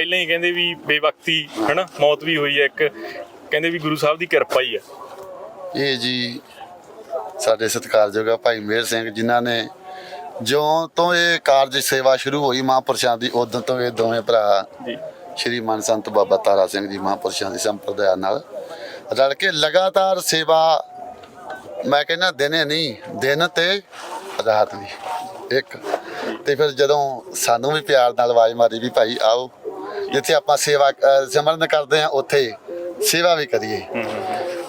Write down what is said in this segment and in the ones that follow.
ਪਹਿਲਾਂ ਹੀ ਕਹਿੰਦੇ ਵੀ ਬੇਵਕਤੀ ਹਨਾ ਮੌਤ ਵੀ ਹੋਈ ਹੈ ਇੱਕ। ਕਹਿੰਦੇ ਵੀ ਗੁਰੂ ਸਾਹਿਬ ਦੀ ਕਿਰਪਾ ਹੀ ਆ ਇਹ ਜੀ ਸਾਡੇ ਸਤਿਕਾਰਯੋਗ ਭਾਈ ਮੇਹਰ ਸਿੰਘ ਜਿਨ੍ਹਾਂ ਨੇ ਜਿਉਂ ਤੋਂ ਇਹ ਕਾਰਜ ਸੇਵਾ ਸ਼ੁਰੂ ਹੋਈ ਮਹਾਂਪੁਰਸ਼ਾਂ ਦੀ ਉਦੋਂ ਤੋਂ ਇਹ ਦੋਵੇਂ ਭਰਾ ਜੀ। ਸ਼੍ਰੀ ਮਨ ਸੰਤ ਬਾਬਾ ਤਾਰਾ ਸਿੰਘ ਜੀ ਮਹਾਂਪੁਰਸ਼ਾਂ ਦੀ ਸੰਪਰਦਾਇ ਨਾਲ ਰਲ ਕੇ ਲਗਾਤਾਰ ਸੇਵਾ ਮੈਂ ਕਹਿੰਦਾ ਦਿਨੇ ਨਹੀਂ ਦਿਨ ਤੇ ਰਾਤ ਵੀ ਇੱਕ। ਤੇ ਫਿਰ ਜਦੋਂ ਸਾਨੂੰ ਵੀ ਪਿਆਰ ਨਾਲ ਆਵਾਜ਼ ਮਾਰੀ ਵੀ ਭਾਈ ਆਓ ਜਿੱਥੇ ਆਪਾਂ ਸੇਵਾ ਸਿਮਰਨ ਕਰਦੇ ਆ ਉੱਥੇ ਸੇਵਾ ਵੀ ਕਰੀਏ।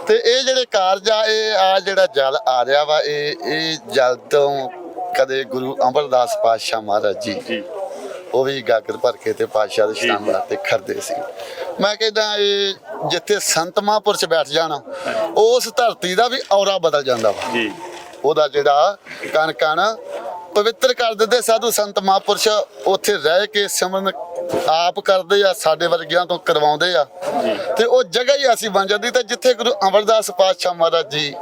ਤੇ ਇਹ ਜਿਹੜੇ ਕਾਰਜ ਆ ਇਹ ਆ ਜਿਹੜਾ ਜਲ ਆ ਰਿਹਾ ਵਾ ਇਹ ਇਹ ਜਲ ਤੋਂ ਕਦੇ ਗੁਰੂ ਅਮਰਦਾਸ ਪਾਤਸ਼ਾਹ ਮਹਾਰਾਜ ਜੀ ਉਹ ਵੀ ਗਾਗਰ ਭਰ ਕੇ ਤੇ ਪਾਤਸ਼ਾਹ ਦੇ ਇਸ਼ਨਾਨ ਵਾਸਤੇ ਖੜਦੇ ਸੀ। ਮੈਂ ਕਹਿੰਦਾ ਇਹ ਜਿੱਥੇ ਸੰਤ ਮਹਾਂਪੁਰਸ਼ ਬੈਠ ਜਾਣ ਉਸ ਧਰਤੀ ਦਾ ਵੀ ਔਰਾ ਬਦਲ ਜਾਂਦਾ ਵਾ। ਜੀ। ਉਹਦਾ ਜਿਹੜਾ ਕਣ ਕਣ ਪਵਿੱਤਰ ਕਰ ਦਿੰਦੇ ਸਾਧੂ ਸੰਤ ਮਹਾਂਪੁਰਸ਼ ਉੱਥੇ ਰਹਿ ਕੇ ਸਿਮਰਨ ਆਪ ਕਰਦੇ ਆ ਸਾਡੇ ਵਰਗਿਆਂ ਤੋਂ ਕਰਵਾਉਂਦੇ ਆ। ਤੇ ਉਹ ਜਗ੍ਹਾ ਹੀ ਐਸੀ ਬਣ ਜਾਂਦੀ ਤੇ ਜਿੱਥੇ ਗੁਰੂ ਅਮਰਦਾਸ ਪਾਤਸ਼ਾਹ ਮਹਾਰਾਜ ਜੀ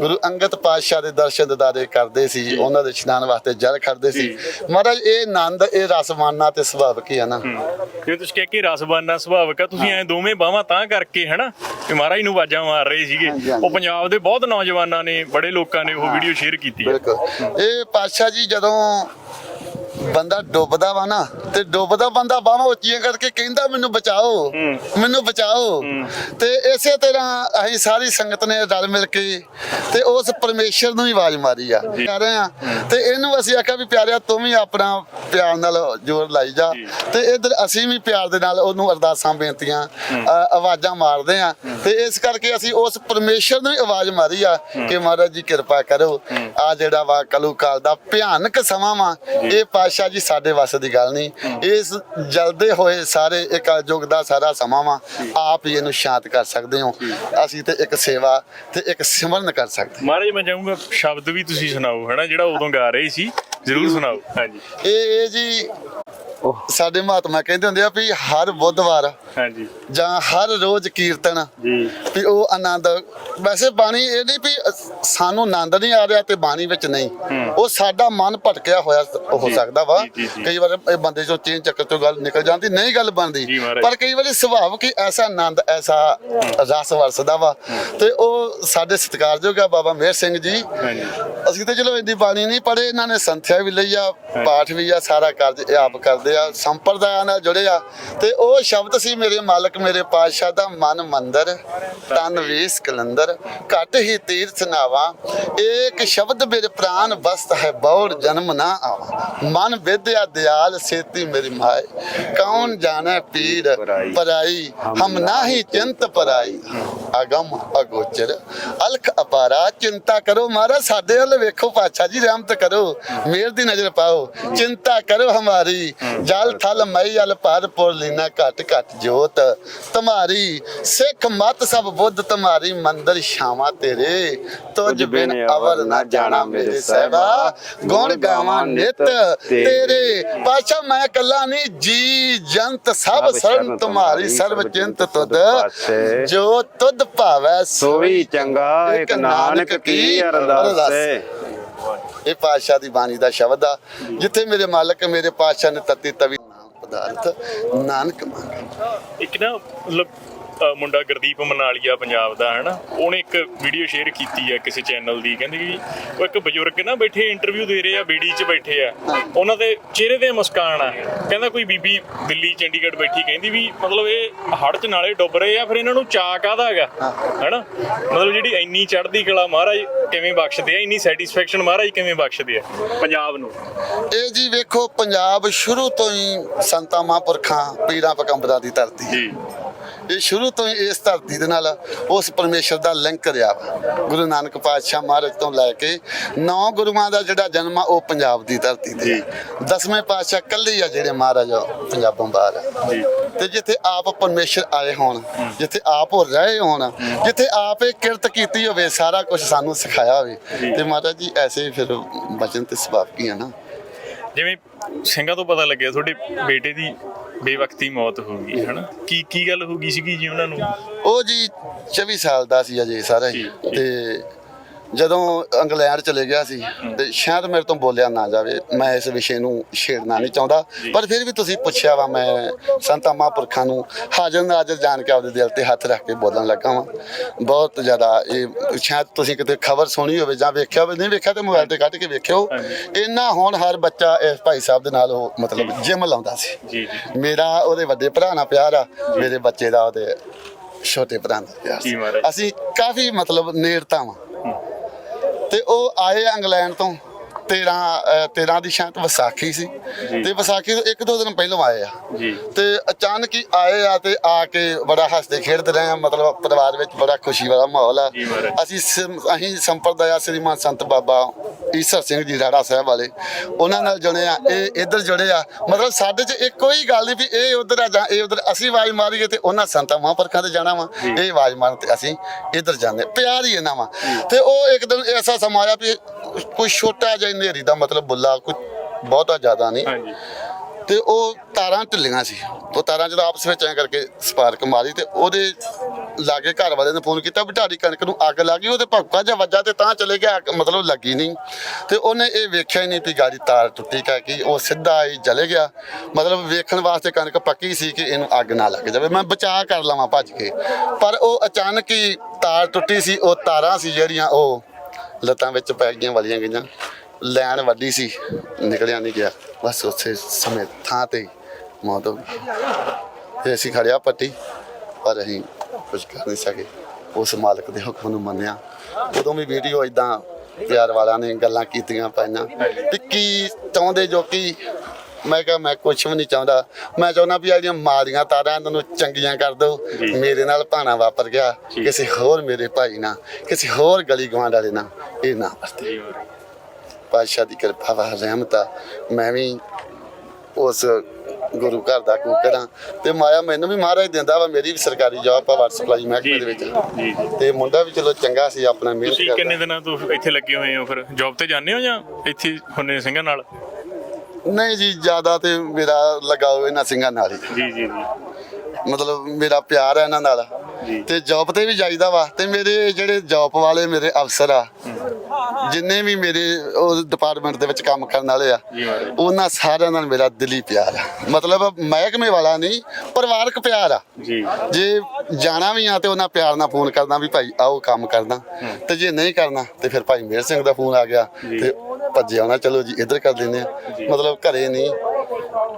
ਗੁਰੂ ਅੰਗਦ ਪਾਤਸ਼ਾਹ ਦੇ ਦਰਸ਼ਨ ਦਿਦਾਰੇ ਕਰਦੇ ਸੀ ਉਹਨਾਂ ਦੇ ਇਸ਼ਨਾਨ ਵਾਸਤੇ ਜਲ ਖੜਦੇ ਸੀ। ਮਹਾਰਾਜ ਇਹ ਆਨੰਦ ਇਹ ਰਸਮਾਨਾ ਤੇ ਸੁਭਾਵਿਕ ਹੀ ਆ ਨਾ। ਜਿਵੇਂ ਤੁਸੀਂ ਕਹਿ ਕੇ ਰਸਬਾਨਾ ਸੁਭਾਵਕ ਆ ਤੁਸੀਂ ਐ ਦੋਵੇਂ ਬਾਹਾਂ ਤਾਂ ਕਰਕੇ ਹਨਾ ਕਿ ਮਹਾਰਾਜ ਨੂੰ ਆਵਾਜ਼ਾਂ ਮਾਰ ਰਹੇ ਸੀਗੇ। ਉਹ ਪੰਜਾਬ ਦੇ ਬਹੁਤ ਨੌਜਵਾਨਾਂ ਨੇ ਬੜੇ ਲੋਕਾਂ ਨੇ ਉਹ ਵੀਡੀਓ ਸ਼ੇਅਰ ਕੀਤੀ ਬਿਲਕੁਲ। ਇਹ ਪਾਤਸ਼ਾਹ ਜੀ ਜਦੋਂ ਬੰਦਾ ਡੁੱਬਦਾ ਵਾ ਨਾ ਤੇ ਡੁੱਬਦਾ ਬੰਦਾ ਬਾਹਾਂ ਉੱਚੀਆਂ ਕਰਕੇ ਕਹਿੰਦਾ ਮੈਨੂੰ ਬਚਾਓ ਮੈਨੂੰ ਬਚਾਓ। ਤੇ ਇਸੇ ਤਰ੍ਹਾਂ ਅਸੀਂ ਸਾਰੀ ਸੰਗਤ ਨੇ ਰਲ ਮਿਲ ਕੇ ਤੇ ਉਸ ਪਰਮੇਸ਼ਰ ਨੂੰ ਹੀ ਆਵਾਜ਼ ਮਾਰੀ ਆ। ਕਹਿ ਰਹੇ ਆ। ਤੇ ਇਹਨੂੰ ਅਸੀਂ ਆਖਿਆ ਵੀ ਪਿਆਰਿਆ ਤੂੰ ਵੀ ਆਪਣਾ ਪਿਆਰ ਨਾਲ ਜ਼ੋਰ ਲਾਈ ਜਾ। ਤੇ ਇਧਰ ਅਸੀਂ ਵੀ ਪਿਆਰ ਦੇ ਨਾਲ ਉਹਨੂੰ ਅਰਦਾਸਾਂ ਬੇਨਤੀਆਂ ਆਵਾਜ਼ਾਂ ਮਾਰਦੇ ਆ। ਤੇ ਇਸ ਕਰਕੇ ਅਸੀਂ ਉਸ ਪਰਮੇਸ਼ਰ ਨੂੰ ਹੀ ਆਵਾਜ਼ ਮਾਰੀ ਆ ਕਿ ਮਹਾਰਾਜ ਜੀ ਕਿਰਪਾ ਕਰੋ। ਆ ਜਿਹੜਾ ਵਾ ਕਲੂ ਕਾਲ ਦਾ ਭਿਆਨਕ ਸਮਾਂ ਵਾ ਇਹ ਪਾਤਸ਼ਾਹ ਜੀ ਸਾਡੇ ਵੱਸ ਦੀ ਗੱਲ ਨਹੀਂ। ਇਸ ਜਲਦੇ ਹੋਏ ਸਾਰੇ ਇੱਕ ਯੁੱਗ ਦਾ ਸਾਰਾ ਸਮਾਂ ਵਾ ਆਪ ਹੀ ਇਹਨੂੰ ਸ਼ਾਂਤ ਕਰ ਸਕਦੇ ਹੋ। ਅਸੀਂ ਤੇ ਇੱਕ ਸੇਵਾ ਤੇ ਇੱਕ ਸਿਮਰਨ ਕਰ ਸਕਦੇ ਮਹਾਰਾਜ ਮੈਂ ਚਾਹੂੰਗਾ ਸ਼ਬਦ ਵੀ ਤੁਸੀਂ ਸੁਣਾਓ ਹਨਾ ਜਿਹੜਾ ਉਦੋਂ ਗਾ ਰਹੇ ਸੀ ਜ਼ਰੂਰ ਸੁਣਾਓ। ਹਾਂਜੀ। ਇਹ ਇਹ ਜੀ ਸਾਡੇ ਮਹਾਤਮਾ ਕਹਿੰਦੇ ਹੁੰਦੇ ਆ ਵੀ ਹਰ ਬੁੱਧਵਾਰ ਹਾਂਜੀ। ਜਾਂ ਹਰ ਰੋਜ਼ ਕੀਰਤਨ ਜੀ। ਵੀ ਉਹ ਆਨੰਦ ਵੈਸੇ ਬਾਣੀ ਇਹ ਨਹੀਂ ਵੀ ਸਾਨੂੰ ਆਨੰਦ ਨਹੀਂ ਆ ਰਿਹਾ ਤੇ ਬਾਣੀ ਵਿੱਚ ਨਹੀਂ। ਉਹ ਸਾਡਾ ਮਨ ਭਟਕਿਆ ਹੋਇਆ ਹੋ ਸਕਦਾ ਵਾ। ਕਈ ਵਾਰ ਇਹ ਬੰਦੇ ਚੋਂ ਚੇਨ ਚੱਕਰ ਚੋਂ ਗੱਲ ਨਿਕਲ ਜਾਂਦੀ ਨਹੀਂ ਗੱਲ ਬਣਦੀ। ਪਰ ਕਈ ਵਾਰੀ ਸੁਭਾਵ ਕਿ ਐਸਾ ਆਨੰਦ ਐਸਾ ਰਸ ਵਰਸਦਾ ਵਾ। ਤੇ ਉਹ ਸਾਡੇ ਸਤਿਕਾਰਯੋਗ ਆ ਬਾਬਾ ਮੇਹਰ ਸਿੰਘ ਜੀ। ਹਾਂਜੀ। ਅਸੀਂ ਤਾਂ ਚਲੋ ਇੰਨੀ ਬਾਣੀ ਨਹੀਂ ਪੜ੍ਹੇ ਇਹਨਾਂ ਨੇ ਸੰਥਿਆ ਵੀ ਲਈ ਆ ਪਾਠ ਵੀ ਆ ਸਾਰਾ ਕਾਰਜ ਆਪ ਕਰਦੇ ਆ ਸੰਪਰਦਾਇਆਂ ਨਾਲ ਜੁੜੇ ਆ। ਤੇ ਉਹ ਸ਼ਬਦ ਸੀ ਮੇਰੇ ਮਾਲਕ ਮੇਰੇ ਪਾਤਸ਼ਾਹ ਦਾ ਮਨ ਮੰਦਰ ਤਨ ਵੇਸ ਕਲੰਦਰ ਘਟ ਹੀ ਤੀਰਥ ਨਾਵਾ। ਏਕ ਸ਼ਬਦ ਮੇਰੇ ਪ੍ਰਾਨ ਬਸਤ ਹੈ ਬੌੜ ਜਨਮ ਨਾ ਆਵਾ। ਮਨ ਵਿਦਿਆ ਦਿਆਲ ਸੇਤੀ ਮੇਰੀ ਮਾਏ। ਕੌਣ ਜਾਣੈ ਪੀਰ ਪਰਾਈ ਹਮ ਨਾਹੀ ਚਿੰਤ ਪਰਾਈ। ਅਗਮ ਅਗੋਚਰ। ਅਲਖ ਅਪਾਰਾ ਚਿੰਤਾ ਕਰੋ ਮਹਾਰਾਜ ਸਾਡੇ ਵੱਲ ਵੇਖੋ ਪਾਤਸ਼ਾਹ ਜੀ ਰਹਿਮਤ ਕਰੋ। ਮੇਰ ਦੀ ਨਜ਼ਰ ਪਾਓ। ਚਿੰਤਾ ਕਰੋ ਹਮਾਰੀ। ਜਲ ਥਲ ਮਈ ਅਲ ਪਰ ਪੁਰ ਲੀਨਾ ਘਟ ਘਟ ਜੋਤ। ਤੁਮਾਰੀ ਸਿੱਖ ਮਤ ਸਭ ਬੁੱਧ ਤੁਮਾਰੀ ਮੰਦਰ ਸ਼ਾਵਾ ਤੇਰੇ। ਤੁਝ ਬਿਨ ਅਵਰ ਨਾ ਜਾਣਾ ਮੇਰੇ ਸਹਿਬਾ। ਗੁਣ ਗਾਵਾਂ ਨਿਤ ਤੇਰੇ। ਪਾਤਸ਼ਾਹ ਮੈਂ ਕੱਲਾ ਨਹੀਂ ਜੀ ਜੰਤ ਸਭ ਸਰਨ ਤੁਮਾਰੀ ਸਰਬ ਚਿੰਤ ਤੁਧ। ਜੋ ਤੁਧ ਭਾਵੈ ਸੋ ਵੀ ਚੰਗਾ ਇੱਕ ਨਾਨਕ ਕੀ ਅਰਦਾਸੇ। ਇਹ ਪਾਤਸ਼ਾਹ ਦੀ ਬਾਣੀ ਦਾ ਸ਼ਬਦ ਆ। ਜਿੱਥੇ ਮੇਰੇ ਮਾਲਕ ਮੇਰੇ ਪਾਤਸ਼ਾਹ ਨੇ ਤਤੀ ਤਵੀ ਨਾਮ ਪਦਾਰਥ ਨਾਨਕ ਮੰਗ। ਇੱਕ ਨਾ ਮਤਲਬ ਮੁੰਡਾ ਗੁਰਦੀਪ ਮਨਾਲੀਆ ਪੰਜਾਬ ਦਾ ਹਨਾ? ਉਹਨੇ ਇੱਕ ਵੀਡੀਓ ਸ਼ੇਅਰ ਕੀਤੀ ਆ ਕਿਸੇ ਚੈਨਲ ਦੀ। ਕਹਿੰਦੇ ਕਿ ਉਹ ਇੱਕ ਬਜ਼ੁਰਗ ਨਾ ਬੈਠੇ ਇੰਟਰਵਿਊ ਦੇ ਰਹੇ ਆ ਬੀੜੀ 'ਚ ਬੈਠੇ ਆ। ਉਹਨਾਂ ਦੇ ਚਿਹਰੇ ਤੇ ਮੁਸਕਾਨ ਆ। ਕਹਿੰਦਾ ਕੋਈ ਬੀਬੀ ਦਿੱਲੀ ਚੰਡੀਗੜ੍ਹ ਬੈਠੀ। ਕਹਿੰਦੀ ਵੀ ਮਤਲਬ ਇਹ ਹੜ੍ਹ 'ਚ ਨਾਲੇ ਡੁੱਬ ਰਹੇ ਆ ਫਿਰ ਇਹਨਾਂ ਨੂੰ ਚਾਅ ਕਾਹਦਾ ਹੈਗਾ? ਹਨਾ? ਮਤਲਬ ਜਿਹੜੀ ਇੰਨੀ ਚੜ੍ਹਦੀ ਕਲਾ ਮਹਾਰਾਜ ਕਿਵੇਂ ਬਖਸ਼ਦੇ ਆ ਇੰਨੀ ਸੈਟੀਸਫੈਕਸ਼ਨ ਮਹਾਰਾਜ ਕਿਵੇਂ ਬਖਸ਼ਦੇ ਆ? ਪੰਜਾਬ ਨੂੰ। ਇਹ ਜੀ ਵੇਖੋ ਪੰਜਾਬ ਸ਼ੁਰੂ ਤੋਂ ਹੀ ਸੰਤਾਂ ਮਹਾਂਪੁਰਖਾਂ ਪੀਰਾਂ ਪਕੰਬਰਾਂ ਦੀ ਧਰਤੀ ਜੀ। ਇਹ ਸ਼ੁਰੂ ਤੋਂ ਹੀ ਇਸ ਧਰਤੀ ਦੇ ਨਾਲ ਉਸ ਪਰਮੇਸ਼ਰ ਦਾ ਲਿੰਕ ਰਿਹਾ ਵਾ। ਗੁਰੂ ਨਾਨਕ ਪਾਤਸ਼ਾਹ ਮਹਾਰਾਜ ਤੋਂ ਲੈ ਕੇ ਨੌ ਗੁਰੂਆਂ ਦਾ ਜਿਹੜਾ ਜਨਮ ਆ ਉਹ ਪੰਜਾਬ ਦੀ ਧਰਤੀ ਤੇ। ਦਸਵੇਂ ਪਾਤਸ਼ਾਹ ਕੱਲੇ ਆ ਜਿਹੜੇ ਮਹਾਰਾਜ ਪੰਜਾਬੋਂ ਬਾਹਰ। ਜੀ। ਤੇ ਜਿੱਥੇ ਆਪ ਪਰਮੇਸ਼ਰ ਆਏ ਹੋਣ ਜਿੱਥੇ ਆਪ ਉਹ ਰਹੇ ਹੋਣ ਜਿੱਥੇ ਆਪ ਇਹ ਕਿਰਤ ਕੀਤੀ ਹੋਵੇ ਸਾਰਾ ਕੁਝ ਸਾਨੂੰ ਸਿਖਾਇਆ ਹੋਵੇ। ਤੇ ਮਹਾਰਾਜ ਜੀ ਐਸੇ ਹੀ ਫਿਰ ਬਚਨ ਤੇ ਸੁਭਾਵ ਕੀ ਆ ਨਾ। ਜਿਵੇਂ ਸਿੰਘਾਂ ਤੋਂ ਪਤਾ ਲੱਗਿਆ ਤੁਹਾਡੇ ਬੇਟੇ ਦੀ ਬੇਵਕਤੀ ਮੌਤ ਹੋ ਗਈ ਹਨਾ ਕੀ ਕੀ ਗੱਲ ਹੋ ਗਈ ਸੀਗੀ ਜੀ ਉਹਨਾਂ ਨੂੰ ਉਹ ਜੀ 24 ਸਾਲ ਦਾ ਸੀ ਅਜੇ ਸਾਰਾ ਹੀ। ਤੇ ਜਦੋਂ ਇੰਗਲੈਂਡ ਚਲੇ ਗਿਆ ਸੀ ਤੇ ਸ਼ਾਇਦ ਮੇਰੇ ਤੋਂ ਬੋਲਿਆ ਨਾ ਜਾਵੇ ਮੈਂ ਇਸ ਵਿਸ਼ੇ ਨੂੰ ਛੇੜਨਾ ਨਹੀਂ ਚਾਹੁੰਦਾ। ਪਰ ਫਿਰ ਵੀ ਤੁਸੀਂ ਪੁੱਛਿਆ ਵਾ ਮੈਂ ਸੰਤਾਂ ਮਹਾਂਪੁਰਖਾਂ ਨੂੰ ਹਾਜ਼ਰ ਨਾਜ਼ਰ ਜਾਣ ਕੇ ਆਪਦੇ ਦਿਲ ਤੇ ਹੱਥ ਰੱਖ ਕੇ ਬੋਲਣ ਲੱਗਾ ਵਾਂ। ਬਹੁਤ ਜ਼ਿਆਦਾ ਇਹ ਸ਼ਾਇਦ ਤੁਸੀਂ ਕਿਤੇ ਖਬਰ ਸੁਣੀ ਹੋਵੇ ਜਾਂ ਵੇਖਿਆ ਹੋਵੇ ਨਹੀਂ ਵੇਖਿਆ ਤੇ ਮੋਬਾਈਲ ਤੇ ਕੱਢ ਕੇ ਵੇਖਿਓ। ਇੰਨਾ ਹੁਣ ਹਰ ਬੱਚਾ ਇਸ ਭਾਈ ਸਾਹਿਬ ਦੇ ਨਾਲ ਉਹ ਮਤਲਬ ਜਿਮ ਲਾਉਂਦਾ ਸੀ। ਜੀ ਜੀ। ਮੇਰਾ ਉਹਦੇ ਵੱਡੇ ਭਰਾ ਨਾਲ ਪਿਆਰ ਆ ਮੇਰੇ ਬੱਚੇ ਦਾ ਉਹਦੇ ਛੋਟੇ ਭਰਾ ਨਾਲ ਪਿਆਰ ਸੀ। ਅਸੀਂ ਕਾਫੀ ਮਤਲਬ ਨੇੜਤਾ ਵਾਂ। ਤੇ ਉਹ ਆਏ ਇੰਗਲੈਂਡ ਤੋਂ। 13 ਅਹ 13 ਦੀ ਸ਼ਾਇਦ ਵਿਸਾਖੀ ਸੀ। ਤੇ ਵਿਸਾਖੀ ਤੋਂ ਇੱਕ ਦੋ ਦਿਨ ਪਹਿਲਾਂ ਆਏ ਆ। ਤੇ ਅਚਾਨਕ ਹੀ ਆਏ ਆ ਤੇ ਆ ਕੇ ਬੜਾ ਹੱਸਦੇ ਖੇਡਦੇ ਰਹੇ ਆ। ਮਤਲਬ ਪਰਿਵਾਰ ਵਿੱਚ ਬੜਾ ਖੁਸ਼ੀ ਵਾਲਾ ਮਾਹੌਲ ਆ। ਅਸੀਂ ਅਸੀਂ ਸੰਪਰਦਾਇਆ ਸ੍ਰੀਮਾਨ ਸੰਤ ਬਾਬਾ ਈਸਰ ਸਿੰਘ ਜੀ ਰਾੜਾ ਸਾਹਿਬ ਵਾਲੇ। ਉਹਨਾਂ ਨਾਲ ਜੁੜੇ ਆ ਇਹ ਇੱਧਰ ਜੁੜੇ ਆ। ਮਤਲਬ ਸਾਡੇ 'ਚ ਇੱਕ ਕੋਈ ਗੱਲ ਨਹੀਂ ਵੀ ਇਹ ਉਧਰ ਆ ਜਾਂ ਇਹ ਉਧਰ। ਅਸੀਂ ਆਵਾਜ਼ ਮਾਰੀਏ ਤੇ ਉਹਨਾਂ ਸੰਤਾਂ ਮਹਾਂਪੁਰਖਾਂ ਤੇ ਜਾਣਾ ਵਾ। ਇਹ ਆਵਾਜ਼ ਮਾਰਨ ਤੇ ਅਸੀਂ ਇੱਧਰ ਜਾਂਦੇ ਪਿਆਰ ਹੀ ਇਹਨਾਂ ਵਾ। ਤੇ ਉਹ ਇੱਕ ਦਿਨ ਐਸਾ ਸਮਾਂ ਆਇਆ ਵੀ ਕੋਈ ਛੋਟਾ ਜਿਹਾ ਹਨੇਰੀ ਦਾ ਮਤਲਬ ਬੁੱਲਾ ਕੋਈ ਬਹੁਤਾ ਜ਼ਿਆਦਾ ਨਹੀਂ। ਹਾਂਜੀ। ਤੇ ਉਹ ਤਾਰਾਂ ਢਿੱਲੀਆਂ ਸੀ। ਉਹ ਤਾਰਾਂ ਜਦੋਂ ਆਪਸ ਵਿੱਚ ਐ ਕਰਕੇ ਸਪਾਰਕ ਮਾਰੀ ਤੇ ਉਹਦੇ ਲਾਗੇ ਘਰ ਵਾਲੇ ਨੇ ਫੋਨ ਕੀਤਾ ਵੀ ਢਾਡੀ ਕਣਕ ਨੂੰ ਅੱਗ ਲੱਗ ਗਈ ਉਹਦੇ ਭੱਕਾ ਜਾਂ ਵੱਜਾ ਤੇ ਤਾਂ ਚਲੇ ਗਿਆ ਮਤਲਬ ਲੱਗੀ ਨਹੀਂ। ਤੇ ਉਹਨੇ ਇਹ ਵੇਖਿਆ ਹੀ ਨਹੀਂ ਵੀ ਗਾੜੀ ਤਾਰ ਟੁੱਟੀ ਕਾ ਕਿ ਉਹ ਸਿੱਧਾ ਹੀ ਚਲੇ ਗਿਆ। ਮਤਲਬ ਵੇਖਣ ਵਾਸਤੇ ਕਣਕ ਪੱਕੀ ਸੀ ਕਿ ਇਹਨੂੰ ਅੱਗ ਨਾ ਲੱਗ ਜਾਵੇ। ਮੈਂ ਬਚਾਅ ਕਰ ਲਵਾਂ ਭੱਜ ਕੇ। ਪਰ ਉਹ ਅਚਾਨਕ ਹੀ ਤਾਰ ਟੁੱਟੀ ਸੀ ਉਹ ਤਾਰਾਂ ਸੀ ਜਿਹੜੀਆਂ ਉਹ ਲੱਤਾਂ ਵਿੱਚ ਪੈ ਗਈਆਂ, ਵਾਲੀਆਂ ਗਈਆਂ। ਲੈਣ ਵੱਡੀ ਸੀ, ਨਿਕਲਿਆ ਨਹੀਂ ਗਿਆ। ਬਸ ਉਸੇ ਸਮੇਂ ਥਾਂ ਤੇ ਹੀ ਮੌਤ ਹੋ ਗਈ। ਫਿਰ ਅਸੀਂ ਖੜਿਆ ਪੱਟੀ, ਪਰ ਅਸੀਂ ਕੁਝ ਕਰ ਨਹੀਂ ਸਕੇ। ਉਸ ਮਾਲਕ ਦੇ ਹੁਕਮ ਨੂੰ ਮੰਨਿਆ। ਉਦੋਂ ਵੀ ਵੀਡੀਓ ਇਦਾਂ ਪਿਆਰ ਵਾਲਿਆਂ ਨੇ ਗੱਲਾਂ ਕੀਤੀਆਂ ਪਾਈਆਂ ਵੀ ਕੀ ਚਾਹੁੰਦੇ ਜੋ ਕਿ ਮੈਂ ਕਿਹਾ ਮੈਂ ਕੁਝ ਵੀ ਨਹੀਂ ਚਾਹੁੰਦਾ। ਮੈਂ ਚਾਹੁੰਦਾ ਵੀ ਆ ਜਿਹੜੀਆਂ ਮਾਰੀਆਂ ਤਾਰਾਂ ਇਹਨਾਂ ਨੂੰ ਚੰਗੀਆਂ ਕਰ ਦਿਓ। ਮੇਰੇ ਨਾਲ ਭਾਣਾ ਵਾਪਰ ਗਿਆ। ਕਿਸੇ ਹੋਰ ਮੇਰੇ ਭਾਈ ਨਾਲ ਕਿਸੇ ਹੋਰ ਗਲੀ ਗਵਾਂਡ ਵਾਲੇ ਨਾਲ ਇਹ ਨਾ ਵਰਤੇ। ਪਾਤਸ਼ਾਹ ਦੀ ਕਿਰਪਾ ਵਾ ਰਹਿਮਤ ਮੈਂ ਵੀ ਉਸ ਗੁਰੂ ਘਰ ਦਾ ਕੂਕਰਾਂ ਤੇ ਮਾਇਆ ਮੈਨੂੰ ਵੀ ਮਹਾਰਾਜ ਦਿੰਦਾ ਵਾ ਮੇਰੀ ਵੀ ਸਰਕਾਰੀ ਜੌਬ ਆ ਵਾਟਰ ਸਪਲਾਈ ਮਹਿਕਮੇ ਦੇ ਵਿੱਚ। ਜੀ ਜੀ ਤੇ ਮੁੰਡਾ ਵੀ ਚਲੋ ਚੰਗਾ ਸੀ ਆਪਣਾ ਮਿਹਨਤ ਤੁਸੀਂ ਕਿੰਨੇ ਦਿਨਾਂ ਤੋਂ ਇੱਥੇ ਲੱਗੇ ਹੋਏ ਹੋ ਫਿਰ? ਜੌਬ ਤੇ ਜਾਂਦੇ ਹੋ ਜਾਂ ਇੱਥੇ ਹੁੰਨੇ ਸਿੰਘਾਂ ਨਾਲ? ਨਹੀਂ ਜੀ ਜ਼ਿਆਦਾ ਤੇ ਮੇਰਾ ਲਗਾਓ ਇਹਨਾਂ ਸਿੰਘਾਂ ਨਾਲ ਹੀ। ਜੀ ਜੀ ਜੀ। ਮਤਲਬ ਮੇਰਾ ਪਿਆਰ ਹੈ ਇਹਨਾਂ ਨਾਲ। ਤੇ ਜੌਬ ਤੇ ਵੀ ਜਾਈਦਾ ਵਾ। ਤੇ ਮੇਰੇ ਜਿਹੜੇ ਜੌਬ ਵਾਲੇ ਮੇਰੇ ਅਫਸਰ ਆ ਜਿੰਨੇ ਵੀ ਮੇਰੇ ਉਹ ਡਿਪਾਰਟਮੈਂਟ ਦੇ ਵਿੱਚ ਕੰਮ ਕਰਨ ਵਾਲੇ ਆ। ਉਹਨਾਂ ਸਾਰਿਆਂ ਨਾਲ ਮੇਰਾ ਦਿਲੀ ਪਿਆਰ ਆ। ਮਤਲਬ ਮਹਿਕਮੇ ਵਾਲਾ ਨਹੀਂ ਪਰਿਵਾਰਕ ਪਿਆਰ ਆ। ਜੀ। ਜੇ ਜਾਣਾ ਵੀ ਆ ਤੇ ਉਹਨਾਂ ਪਿਆਰ ਨਾਲ ਫੋਨ ਕਰਦਾ ਵੀ ਭਾਈ ਆਓ ਕੰਮ ਕਰਦਾ ਤੇ ਜੇ ਨਹੀਂ ਕਰਨਾ ਤੇ ਫਿਰ ਭਾਈ ਮੇਰ ਸਿੰਘ ਦਾ ਫੋਨ ਆ ਗਿਆ। ਤੇ ਭੱਜੇ ਆਉਣਾ ਚਲੋ ਜੀ ਇੱਧਰ ਕਰ ਦਿੰਦੇ ਆ। ਮਤਲਬ ਘਰੇ ਨਹੀਂ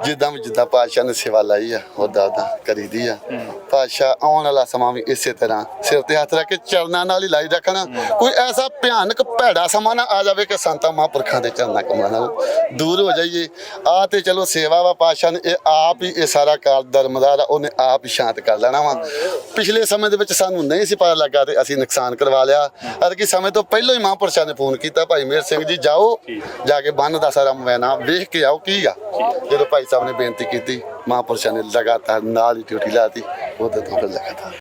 ਜਿੱਦਾਂ ਵੀ ਜਿੱਦਾਂ ਪਾਤਸ਼ਾਹ ਨੇ ਸੇਵਾ ਲਾਈ ਆ ਉਦਾਂ ਉਦਾਂ ਕਰੀਦੀ ਆ। ਪਾਤਸ਼ਾਹ ਆਉਣ ਵਾਲਾ ਸਮਾਂ ਵੀ ਇਸੇ ਤਰ੍ਹਾਂ ਸਿਰ ਤੇ ਹੱਥ ਰੱਖ ਕੇ ਚਰਨਾਂ ਨਾਲ ਹੀ ਲਾਈ ਰੱਖਣਾ। ਕੋਈ ਐਸਾ ਭਿਆਨਕ ਭੈੜਾ ਸਮਾਂ ਨਾ ਆ ਜਾਵੇ ਕਿ ਸੰਤਾਂ ਮਹਾਂਪੁਰਖਾਂ ਦੇ ਚਰਨਾਂ ਕਮਲਾਂ ਨਾਲ ਦੂਰ ਹੋ ਜਾਈਏ। ਆ ਤੇ ਚਲੋ ਸੇਵਾ ਵਾ ਪਾਤਸ਼ਾਹ ਨੇ ਇਹ ਆਪ ਹੀ ਇਹ ਸਾਰਾ ਕਾਰ ਦਰਮਦਾਰ ਉਹਨੇ ਆਪ ਹੀ ਸ਼ਾਂਤ ਕਰ ਲੈਣਾ ਵਾ। ਪਿਛਲੇ ਸਮੇਂ ਦੇ ਵਿੱਚ ਸਾਨੂੰ ਨਹੀਂ ਸੀ ਪਤਾ ਲੱਗਾ ਤੇ ਅਸੀਂ ਨੁਕਸਾਨ ਕਰਵਾ ਲਿਆ। ਅਰਕੀ ਸਮੇਂ ਤੋਂ ਪਹਿਲਾਂ ਹੀ ਮਹਾਂਪੁਰਸ਼ਾਂ ਨੇ ਫੋਨ ਕੀਤਾ ਭਾਈ ਮੇਰ ਸਿੰਘ ਜੀ ਜਾਓ ਜਾ ਕੇ ਬੰਨ ਦਾ ਸਾਰਾ ਮਵੈਨਾ ਵੇਖ ਕੇ ਆਓ ਕੀ ਆ। ਜਦੋਂ ਭਾਈ ਸਾਹਿਬ ਨੇ ਬੇਨਤੀ ਕੀਤੀ, ਮਹਾਂਪੁਰਸ਼ਾਂ ਨੇ ਲਗਾਤਾਰ ਨਾਲ ਹੀ ਡਿਊਟੀ ਲਾਤੀ ਉਹਦੇ ਤੋਂ ਫਿਰ ਲਗਾਤਾਰ